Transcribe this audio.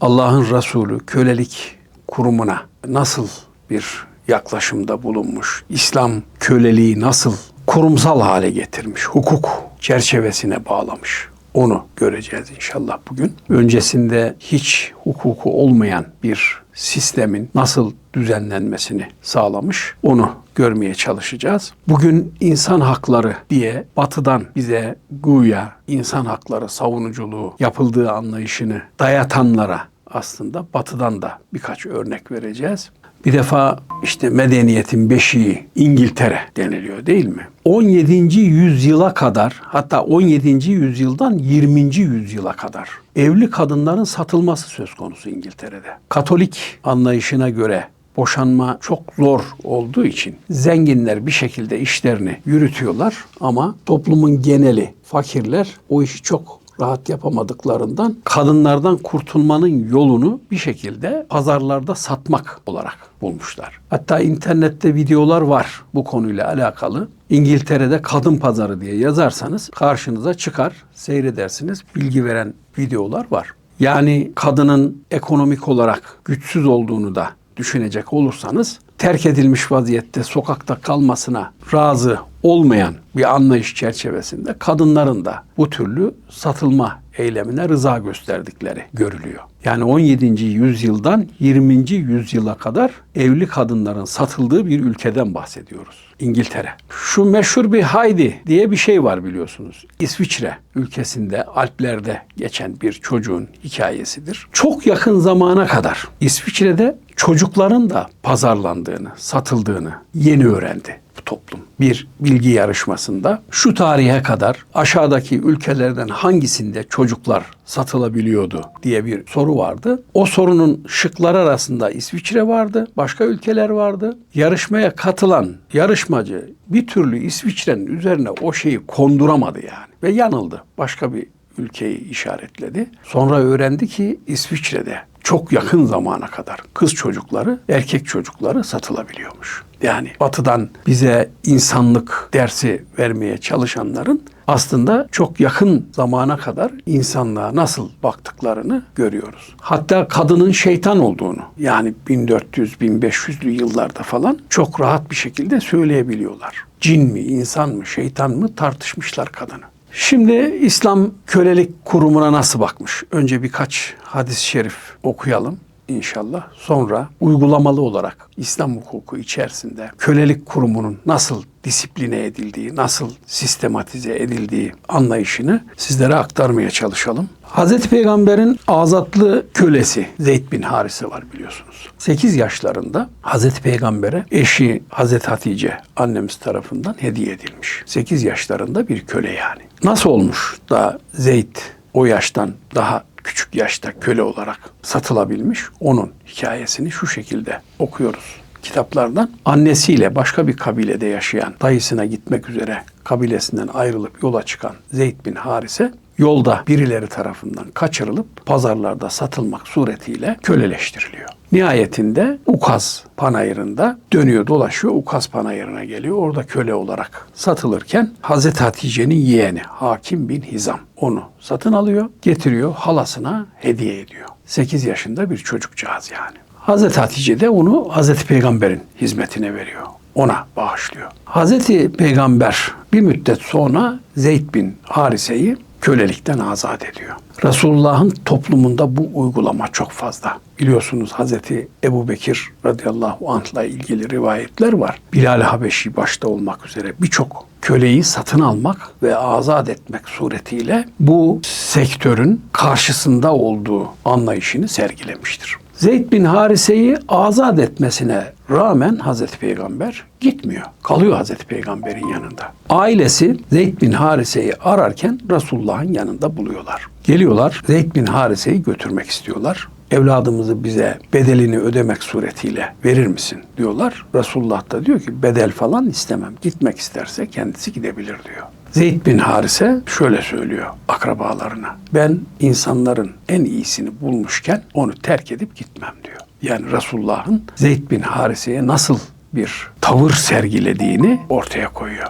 Allah'ın Resulü kölelik kurumuna nasıl bir yaklaşımda bulunmuş? İslam köleliği nasıl kurumsal hale getirmiş? Hukuk çerçevesine bağlamış. Onu göreceğiz inşallah bugün. Öncesinde hiç hukuku olmayan bir sistemin nasıl düzenlenmesini sağlamış onu görmeye çalışacağız. Bugün insan hakları diye batıdan bize güya insan hakları savunuculuğu yapıldığı anlayışını dayatanlara aslında batıdan da birkaç örnek vereceğiz. Bir defa işte medeniyetin beşiği İngiltere deniliyor değil mi? 17. yüzyıla kadar hatta 17. yüzyıldan 20. yüzyıla kadar evli kadınların satılması söz konusu İngiltere'de. Katolik anlayışına göre boşanma çok zor olduğu için zenginler bir şekilde işlerini yürütüyorlar ama toplumun geneli fakirler o işi çok rahat yapamadıklarından kadınlardan kurtulmanın yolunu bir şekilde pazarlarda satmak olarak bulmuşlar. Hatta internette videolar var bu konuyla alakalı. İngiltere'de kadın pazarı diye yazarsanız karşınıza çıkar, seyredersiniz. Bilgi veren videolar var. Yani kadının ekonomik olarak güçsüz olduğunu da düşünecek olursanız terk edilmiş vaziyette sokakta kalmasına razı olmayan bir anlayış çerçevesinde kadınların da bu türlü satılma eylemine rıza gösterdikleri görülüyor. Yani 17. yüzyıldan 20. yüzyıla kadar evli kadınların satıldığı bir ülkeden bahsediyoruz. İngiltere. Şu meşhur bir Heidi diye bir şey var biliyorsunuz. İsviçre ülkesinde Alplerde geçen bir çocuğun hikayesidir. Çok yakın zamana kadar İsviçre'de çocukların da pazarlandığını, satıldığını yeni öğrendi toplum. Bir bilgi yarışmasında şu tarihe kadar aşağıdaki ülkelerden hangisinde çocuklar satılabiliyordu diye bir soru vardı. O sorunun şıkları arasında İsviçre vardı, başka ülkeler vardı. Yarışmaya katılan yarışmacı bir türlü İsviçre'nin üzerine o şeyi konduramadı yani ve yanıldı. Başka bir ülkeyi işaretledi. Sonra öğrendi ki İsviçre'de çok yakın zamana kadar kız çocukları, erkek çocukları satılabiliyormuş. Yani batıdan bize insanlık dersi vermeye çalışanların aslında çok yakın zamana kadar insanlığa nasıl baktıklarını görüyoruz. Hatta kadının şeytan olduğunu yani 1400-1500'lü yıllarda falan çok rahat bir şekilde söyleyebiliyorlar. Cin mi, insan mı, şeytan mı tartışmışlar kadını. Şimdi İslam kölelik kurumuna nasıl bakmış? Önce birkaç hadis-i şerif okuyalım inşallah. Sonra uygulamalı olarak İslam hukuku içerisinde kölelik kurumunun nasıl disipline edildiği, nasıl sistematize edildiği anlayışını sizlere aktarmaya çalışalım. Hazreti Peygamber'in azatlı kölesi Zeyd bin Harise var biliyorsunuz. 8 yaşlarında Hazreti Peygamber'e eşi Hazreti Hatice annemiz tarafından hediye edilmiş. 8 yaşlarında bir köle yani. Nasıl olmuş da Zeyd o yaştan daha küçük yaşta köle olarak satılabilmiş. Onun hikayesini şu şekilde okuyoruz kitaplardan. Annesiyle başka bir kabilede yaşayan dayısına gitmek üzere kabilesinden ayrılıp yola çıkan Zeyd bin Harise yolda birileri tarafından kaçırılıp pazarlarda satılmak suretiyle köleleştiriliyor. Nihayetinde Ukaz panayırında dönüyor dolaşıyor Ukaz panayırına geliyor. Orada köle olarak satılırken Hazreti Hatice'nin yeğeni Hakim bin Hizam onu satın alıyor, getiriyor halasına hediye ediyor. 8 yaşında bir çocukcağız yani. Hazreti Hatice de onu Hazreti Peygamber'in hizmetine veriyor. Ona bağışlıyor. Hazreti Peygamber bir müddet sonra Zeyd bin Harise'yi kölelikten azat ediyor. Resulullah'ın toplumunda bu uygulama çok fazla. Biliyorsunuz Hazreti Ebu Bekir radıyallahu anh'la ilgili rivayetler var. Bilal Habeşi başta olmak üzere birçok köleyi satın almak ve azat etmek suretiyle bu sektörün karşısında olduğu anlayışını sergilemiştir. Zeyd bin Harise'yi azat etmesine rağmen Hazreti Peygamber gitmiyor. Kalıyor Hazreti Peygamber'in yanında. Ailesi Zeyd bin Harise'yi ararken Resulullah'ın yanında buluyorlar. Geliyorlar Zeyd bin Harise'yi götürmek istiyorlar. Evladımızı bize bedelini ödemek suretiyle verir misin diyorlar. Resulullah da diyor ki bedel falan istemem. Gitmek isterse kendisi gidebilir diyor. Zeyd bin Harise şöyle söylüyor akrabalarına. Ben insanların en iyisini bulmuşken onu terk edip gitmem diyor. Yani Resulullah'ın Zeyd bin Harise'ye nasıl bir tavır sergilediğini ortaya koyuyor.